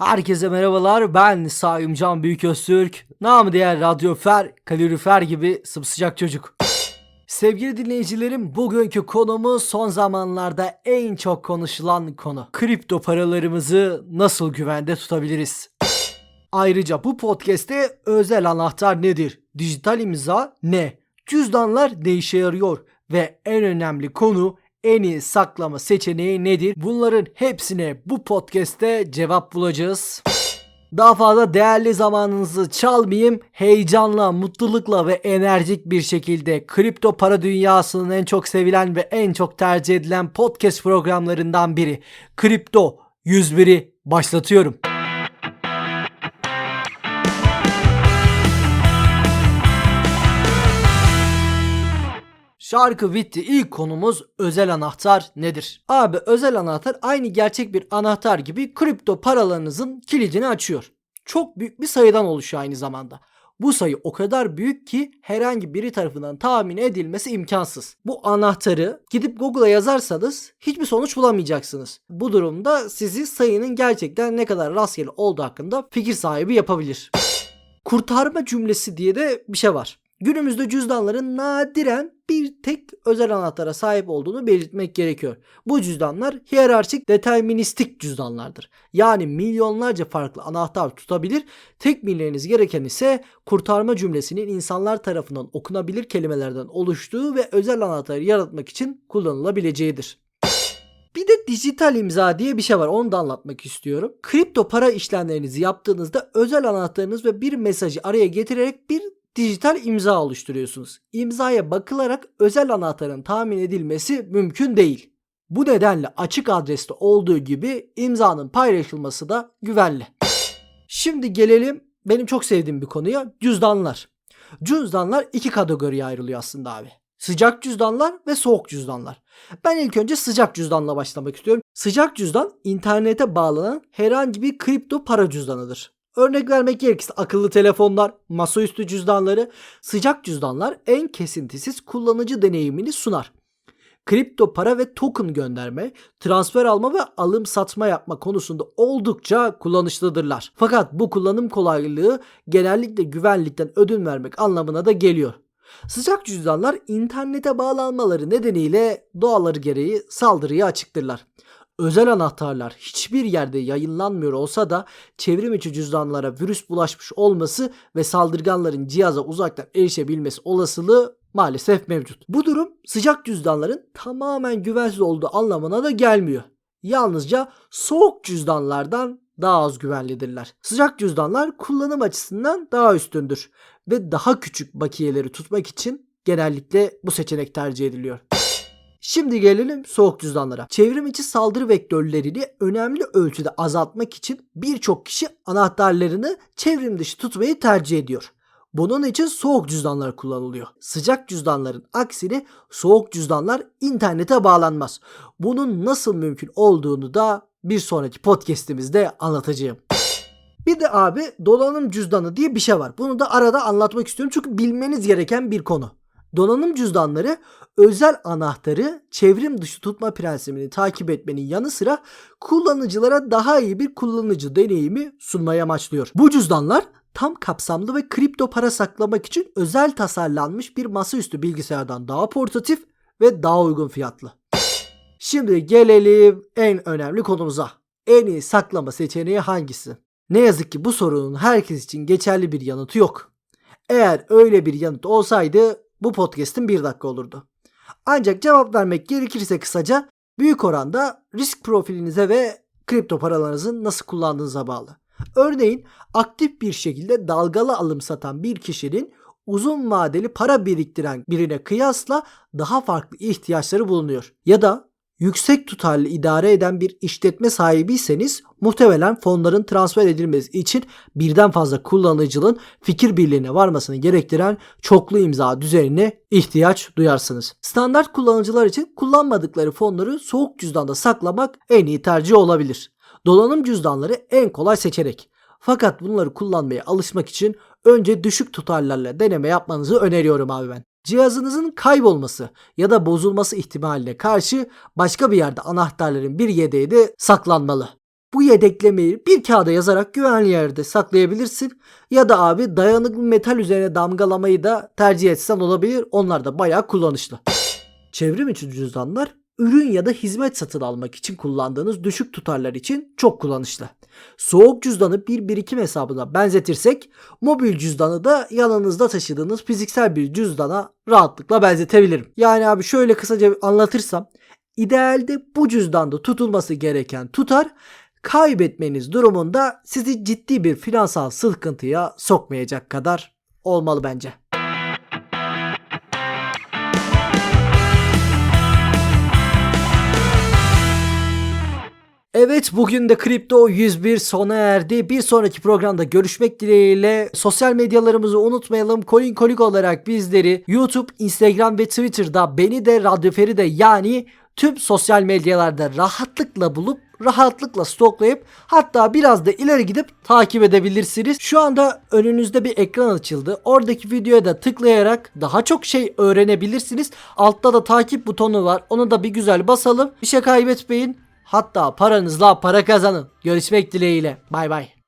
Herkese merhabalar ben Saimcan Büyüköztürk. Namı diğer radyofer, kalorifer gibi sımsıcak çocuk. Sevgili dinleyicilerim bugünkü konumuz son zamanlarda en çok konuşulan konu. Kripto paralarımızı nasıl güvende tutabiliriz? Ayrıca bu podcast'te özel anahtar nedir? Dijital imza ne? Cüzdanlar ne işe yarıyor? Ve en önemli konu en iyi saklama seçeneği nedir? Bunların hepsine bu podcast'te cevap bulacağız. Daha fazla değerli zamanınızı çalmayayım. Heyecanla, mutlulukla ve enerjik bir şekilde kripto para dünyasının en çok sevilen ve en çok tercih edilen podcast programlarından biri. Kripto 101'i başlatıyorum. Şarkı bitti. İlk konumuz özel anahtar nedir? Abi özel anahtar aynı gerçek bir anahtar gibi kripto paralarınızın kilidini açıyor. Çok büyük bir sayıdan oluşuyor aynı zamanda. Bu sayı o kadar büyük ki herhangi biri tarafından tahmin edilmesi imkansız. Bu anahtarı gidip Google'a yazarsanız hiçbir sonuç bulamayacaksınız. Bu durumda sizi sayının gerçekten ne kadar rastgele olduğu hakkında fikir sahibi yapabilir. Kurtarma cümlesi diye de bir şey var. Günümüzde cüzdanların nadiren bir tek özel anahtara sahip olduğunu belirtmek gerekiyor. Bu cüzdanlar hiyerarşik deterministik cüzdanlardır. Yani milyonlarca farklı anahtar tutabilir. Tek bilmeniz gereken ise kurtarma cümlesinin insanlar tarafından okunabilir kelimelerden oluştuğu ve özel anahtarı yaratmak için kullanılabileceğidir. Bir de dijital imza diye bir şey var. Onu da anlatmak istiyorum. Kripto para işlemlerinizi yaptığınızda özel anahtarınız ve bir mesajı araya getirerek bir dijital imza oluşturuyorsunuz. İmzaya bakılarak özel anahtarın tahmin edilmesi mümkün değil. Bu nedenle açık adreste olduğu gibi imzanın paylaşılması da güvenli. Şimdi gelelim benim çok sevdiğim bir konuya cüzdanlar. Cüzdanlar iki kategoriye ayrılıyor aslında abi. Sıcak cüzdanlar ve soğuk cüzdanlar. Ben ilk önce sıcak cüzdanla başlamak istiyorum. Sıcak cüzdan internete bağlanan herhangi bir kripto para cüzdanıdır. Örnek vermek gerekirse akıllı telefonlar, masaüstü cüzdanları, sıcak cüzdanlar en kesintisiz kullanıcı deneyimini sunar. Kripto para ve token gönderme, transfer alma ve alım satma yapma konusunda oldukça kullanışlıdırlar. Fakat bu kullanım kolaylığı genellikle güvenlikten ödün vermek anlamına da geliyor. Sıcak cüzdanlar internete bağlanmaları nedeniyle doğaları gereği saldırıya açıktırlar. Özel anahtarlar hiçbir yerde yayınlanmıyor olsa da çevrim içi cüzdanlara virüs bulaşmış olması ve saldırganların cihaza uzaktan erişebilmesi olasılığı maalesef mevcut. Bu durum sıcak cüzdanların tamamen güvensiz olduğu anlamına da gelmiyor. Yalnızca soğuk cüzdanlardan daha az güvenlidirler. Sıcak cüzdanlar kullanım açısından daha üstündür ve daha küçük bakiyeleri tutmak için genellikle bu seçenek tercih ediliyor. Şimdi gelelim soğuk cüzdanlara. Çevrim içi saldırı vektörlerini önemli ölçüde azaltmak için birçok kişi anahtarlarını çevrim dışı tutmayı tercih ediyor. Bunun için soğuk cüzdanlar kullanılıyor. Sıcak cüzdanların aksine soğuk cüzdanlar internete bağlanmaz. Bunun nasıl mümkün olduğunu da bir sonraki podcast'imizde anlatacağım. Bir de abi dolanım cüzdanı diye bir şey var. Bunu da arada anlatmak istiyorum çünkü bilmeniz gereken bir konu. Donanım cüzdanları özel anahtarı çevrim dışı tutma prensibini takip etmenin yanı sıra kullanıcılara daha iyi bir kullanıcı deneyimi sunmaya amaçlıyor. Bu cüzdanlar tam kapsamlı ve kripto para saklamak için özel tasarlanmış bir masaüstü bilgisayardan daha portatif ve daha uygun fiyatlı. Şimdi gelelim en önemli konumuza. En iyi saklama seçeneği hangisi? Ne yazık ki bu sorunun herkes için geçerli bir yanıtı yok. Eğer öyle bir yanıt olsaydı bu podcast'in bir dakika olurdu. Ancak cevap vermek gerekirse kısaca büyük oranda risk profilinize ve kripto paralarınızı nasıl kullandığınıza bağlı. Örneğin aktif bir şekilde dalgalı alım satan bir kişinin uzun vadeli para biriktiren birine kıyasla daha farklı ihtiyaçları bulunuyor. Ya da yüksek tutarlı idare eden bir işletme sahibiyseniz muhtemelen fonların transfer edilmesi için birden fazla kullanıcının fikir birliğine varmasını gerektiren çoklu imza düzenine ihtiyaç duyarsınız. Standart kullanıcılar için kullanmadıkları fonları soğuk cüzdanda saklamak en iyi tercih olabilir. Dolanım cüzdanları en kolay seçenek. Fakat bunları kullanmaya alışmak için önce düşük tutarlarla deneme yapmanızı öneriyorum abi ben. Cihazınızın kaybolması ya da bozulması ihtimaline karşı başka bir yerde anahtarların bir yedeği de saklanmalı. Bu yedeklemeyi bir kağıda yazarak güvenli yerde saklayabilirsin. Ya da abi dayanıklı metal üzerine damgalamayı da tercih etsen olabilir. Onlar da bayağı kullanışlı. Çevrim içi cüzdanlar ürün ya da hizmet satın almak için kullandığınız düşük tutarlar için çok kullanışlı. Soğuk cüzdanı bir birikim hesabına benzetirsek mobil cüzdanı da yanınızda taşıdığınız fiziksel bir cüzdana rahatlıkla benzetebilirim. Yani abi şöyle kısaca anlatırsam idealde bu cüzdanda tutulması gereken tutar kaybetmeniz durumunda sizi ciddi bir finansal sıkıntıya sokmayacak kadar olmalı bence. Evet bugün de Kripto 101 sona erdi. Bir sonraki programda görüşmek dileğiyle sosyal medyalarımızı unutmayalım. Coin Kolik olarak bizleri YouTube, Instagram ve Twitter'da beni de Radyoferi de yani tüm sosyal medyalarda rahatlıkla bulup rahatlıkla stoklayıp hatta biraz da ileri gidip takip edebilirsiniz. Şu anda önünüzde bir ekran açıldı. Oradaki videoya da tıklayarak daha çok şey öğrenebilirsiniz. Altta da takip butonu var. Onu da bir güzel basalım. Bir şey kaybetmeyin. Hatta paranızla para kazanın. Görüşmek dileğiyle. Bay bay.